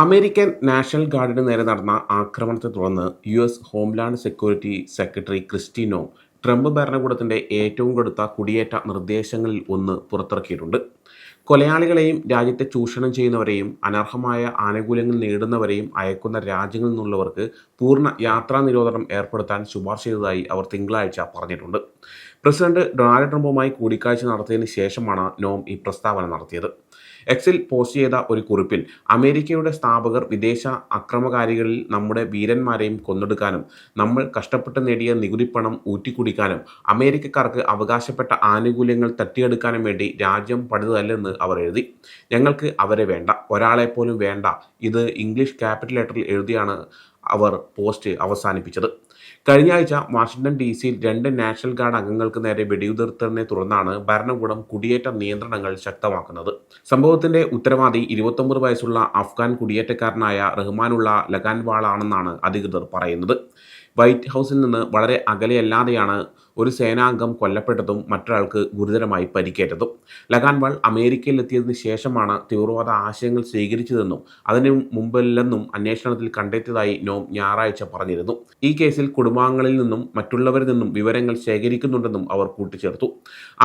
American national ഗാർഡിന് നേരെ നടന്ന ആക്രമണത്തെ തുടർന്ന് U S homeland security secretary Kristi Noem Trump ഭരണകൂടത്തിന്റെ ഏറ്റവും കടുത്ത കുടിയേറ്റ നിർദ്ദേശങ്ങളിൽ ഒന്ന് പുറത്തിറക്കിയിട്ടുണ്ട്. കൊലയാളികളെയും രാജ്യത്തെ ചൂഷണം ചെയ്യുന്നവരെയും അനർഹമായ ആനുകൂല്യങ്ങൾ നേടുന്നവരെയും അയക്കുന്ന രാജ്യങ്ങളിൽ നിന്നുള്ളവർക്ക് പൂർണ യാത്രാ നിരോധനം ഏർപ്പെടുത്താൻ ശുപാർശ ചെയ്തതായി അവർ തിങ്കളാഴ്ച പറഞ്ഞിട്ടുണ്ട്. പ്രസിഡന്റ് ഡൊണാൾഡ് ട്രംപുമായി കൂടിക്കാഴ്ച നടത്തിയതിന് ശേഷമാണ് നോം ഈ പ്രസ്താവന നടത്തിയത്. എക്സിൽ പോസ്റ്റ് ചെയ്ത ഒരു കുറിപ്പിൽ അമേരിക്കയുടെ സ്ഥാപകർ വിദേശ അക്രമകാരികളിൽ നമ്മുടെ വീരന്മാരെയും കൊന്നെടുക്കാനും നമ്മൾ കഷ്ടപ്പെട്ട് നേടിയ നികുതിപ്പണം ഊറ്റിക്കുടിക്കാനും അമേരിക്കക്കാർക്ക് അവകാശപ്പെട്ട ആനുകൂല്യങ്ങൾ തട്ടിയെടുക്കാനും വേണ്ടി രാജ്യം പണിതല്ലെന്ന് അവർ എഴുതി. ഞങ്ങൾക്ക് അവരെ വേണ്ട ഒരാളെ പോലും വേണ്ട. ഇത് ഇംഗ്ലീഷ് ക്യാപിറ്റൽ ലെറ്ററിൽ എഴുതിയാണ് അവർ പോസ്റ്റ് അവസാനിപ്പിച്ചത്. കഴിഞ്ഞ ആഴ്ച വാഷിംഗ്ടൺ ഡി സിയിൽ രണ്ട് നാഷണൽ ഗാർഡ് അംഗങ്ങൾക്ക് നേരെ വെടിയുതിർത്തതിനെ തുടർന്നാണ് ഭരണകൂടം കുടിയേറ്റ നിയന്ത്രണങ്ങൾ ശക്തമാക്കുന്നത്. സംഭവത്തിന്റെ ഉത്തരവാദി ഇരുപത്തൊമ്പത് വയസ്സുള്ള അഫ്ഗാൻ കുടിയേറ്റക്കാരനായ റഹ്മാനുള്ള ലഗാൻവാളാണെന്നാണ് അധികൃതർ പറയുന്നത്. വൈറ്റ് ഹൗസിൽ നിന്ന് വളരെ അകലെയല്ലാതെയാണ് ഒരു സേനാംഗം കൊല്ലപ്പെട്ടതും മറ്റൊരാൾക്ക് ഗുരുതരമായി പരിക്കേറ്റതും. ലഗാൻവാൾ അമേരിക്കയിലെത്തിയതിനു ശേഷമാണ് തീവ്രവാദ ആശയങ്ങൾ സ്വീകരിച്ചതെന്നും അതിനു മുമ്പല്ലെന്നും അന്വേഷണത്തിൽ കണ്ടെത്തിയതായി നോം ഞായറാഴ്ച പറഞ്ഞിരുന്നു. ഈ കേസിൽ കുടുംബാംഗങ്ങളിൽ നിന്നും മറ്റുള്ളവരിൽ നിന്നും വിവരങ്ങൾ ശേഖരിക്കുന്നുണ്ടെന്നും അവർ കൂട്ടിച്ചേർത്തു.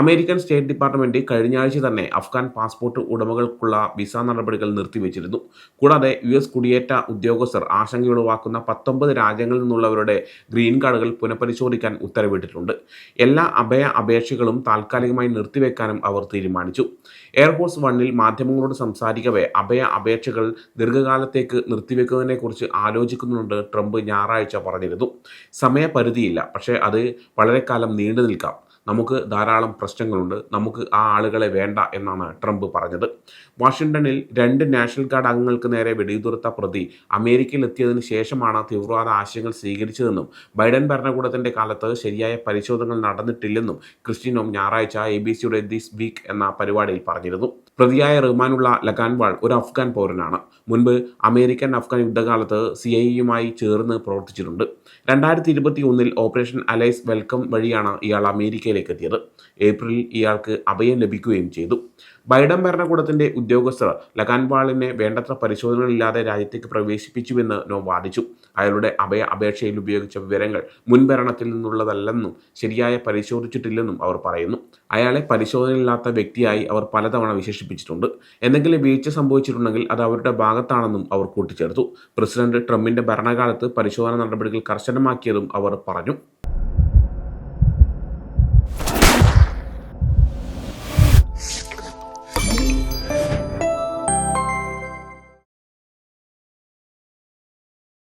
അമേരിക്കൻ സ്റ്റേറ്റ് ഡിപ്പാർട്ട്മെന്റ് കഴിഞ്ഞ ആഴ്ച തന്നെ അഫ്ഗാൻ പാസ്പോർട്ട് ഉടമകൾക്കുള്ള വിസ നടപടികൾ നിർത്തിവെച്ചിരുന്നു. കൂടാതെ യു എസ് കുടിയേറ്റ ഉദ്യോഗസ്ഥർ ആശങ്കയുളവാക്കുന്ന പത്തൊമ്പത് രാജ്യങ്ങളിൽ നിന്നുള്ളവരുടെ ഗ്രീൻ കാർഡുകൾ പുനഃപരിശോധിക്കാൻ ഉത്തരവിട്ടിട്ടുണ്ട്. എല്ലാ അഭയ അപേക്ഷകളും താൽക്കാലികമായി നിർത്തിവെക്കാനും അവർ തീരുമാനിച്ചു. എയർഫോഴ്സ് വണ്ണിൽ മാധ്യമങ്ങളോട് സംസാരിക്കവേ അഭയ അപേക്ഷകൾ ദീർഘകാലത്തേക്ക് നിർത്തിവെക്കുന്നതിനെക്കുറിച്ച് ആലോചിക്കുന്നുണ്ട് ട്രംപ് ഞായറാഴ്ച പറഞ്ഞിരുന്നു. സമയപരിധിയില്ല. പക്ഷേ അത് വളരെ കാലം നീണ്ടു നിൽക്കാം നമുക്ക് ധാരാളം പ്രശ്നങ്ങളുണ്ട്. നമുക്ക് ആ ആളുകളെ വേണ്ട എന്നാണ് ട്രംപ് പറഞ്ഞത്. വാഷിംഗ്ടണിൽ രണ്ട് നാഷണൽ ഗാർഡ് അംഗങ്ങൾക്ക് നേരെ വെടിയുതിർത്ത പ്രതി അമേരിക്കയിൽ എത്തിയതിനു ശേഷമാണ് തീവ്രവാദ ആശയങ്ങൾ സ്വീകരിച്ചതെന്നും ബൈഡൻ ഭരണകൂടത്തിന്റെ കാലത്ത് ശരിയായ പരിശോധനകൾ നടന്നിട്ടില്ലെന്നും ക്രിസ്റ്റിനോം ഞായറാഴ്ച എ ബി സിയുടെ ദിസ് വീക്ക് എന്ന പരിപാടിയിൽ പറഞ്ഞിരുന്നു. പ്രതിയായ റഹ്മാനുള്ള ലഗാൻവാൾ ഒരു അഫ്ഗാൻ പൗരനാണ്. മുൻപ് അമേരിക്കൻ അഫ്ഗാൻ യുദ്ധകാലത്ത് സി ഐ യുമായി ചേർന്ന് പ്രവർത്തിച്ചിട്ടുണ്ട്. രണ്ടായിരത്തി ഇരുപത്തി ഒന്നിൽ ഓപ്പറേഷൻ അലൈസ് വെൽക്കം വഴിയാണ് ഇയാൾ അമേരിക്കയിലേക്ക് എത്തിയത് ഏപ്രിലിൽ ഇയാൾക്ക് അഭയം ലഭിക്കുകയും ചെയ്തു. ബൈഡൻ ഭരണകൂടത്തിന്റെ ഉദ്യോഗസ്ഥർ ലഗാൻവാളിനെ വേണ്ടത്ര പരിശോധനകളില്ലാതെ രാജ്യത്തേക്ക് പ്രവേശിപ്പിച്ചുവെന്ന് നോ വാദിച്ചു. അയാളുടെ അഭയ അപേക്ഷയിൽ ഉപയോഗിച്ച വിവരങ്ങൾ മുൻഭരണത്തിൽ നിന്നുള്ളതല്ലെന്നും ശരിയായ പരിശോധിച്ചിട്ടില്ലെന്നും അവർ പറയുന്നു. അയാളെ പരിശോധനയില്ലാത്ത വ്യക്തിയായി അവർ പലതവണ വിശേഷിപ്പിച്ചിട്ടുണ്ട്. എന്തെങ്കിലും വീഴ്ച സംഭവിച്ചിട്ടുണ്ടെങ്കിൽ അത് അവരുടെ ഭാഗത്താണെന്നും അവർ കൂട്ടിച്ചേർത്തു. പ്രസിഡന്റ് ട്രംപിന്റെ ഭരണകാലത്ത് പരിശോധന നടപടികൾ കർശനമാക്കിയതും അവർ പറഞ്ഞു.